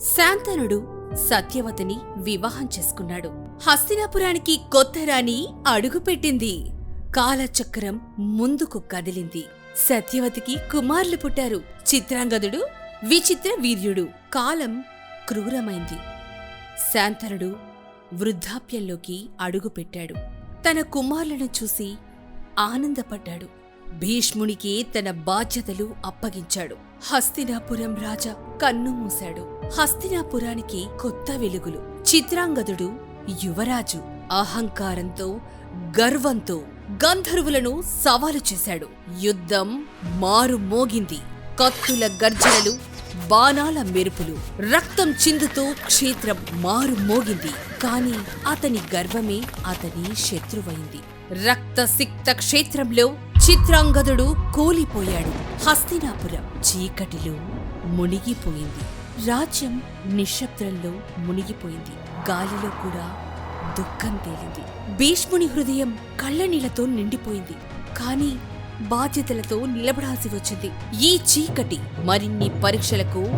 శాంతనుడు సత్యవతిని వివాహం చేసుకున్నాడు. హస్తినాపురానికి కొత్త రాణి అడుగుపెట్టింది. కాలచక్రం ముందుకు కదిలింది. సత్యవతికి కుమారులు పుట్టారు. చిత్రాంగదుడు విచిత్ర వీర్యుడు. కాలం క్రూరమైంది. శాంతనుడు వృద్ధాప్యంలోకి అడుగుపెట్టాడు. తన కుమారులను చూసి ఆనందపడ్డాడు. భీష్మునికి తన బాధ్యతలు అప్పగించాడు. హస్తినాపురం రాజా కన్ను మూశాడు. హస్తినాపురానికి కొత్త వెలుగులు. చిత్రాంగదుడు యువరాజు అహంకారంతో గర్వంతో గంధర్వులను సవాలు చేశాడు. యుద్ధం మారుమోగింది. కత్తుల గర్జనలు బాణాల మెరుపులు రక్తం చిందుతూ క్షేత్రం మారుమోగింది. కాని అతని గర్వమే అతని శత్రువైంది. రక్తసిక్త క్షేత్రంలో చిత్రాంగదుడు కూలిపోయాడు. హస్తినాపురం చీకటిలో మునిగిపోయింది. రాజ్యం నిశ్శబ్దంలో మునిగిపోయింది. గాలిలో కూడా దుఃఖం తేలింది. భీష్ముని హృదయం కళ్ళనీళ్ళతో నిండిపోయింది. కానీ బాధ్యతలతో నిలబడాల్సి వచ్చింది. ఈ చీకటి మరిన్ని పరీక్షలకు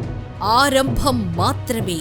ఆరంభం మాత్రమే.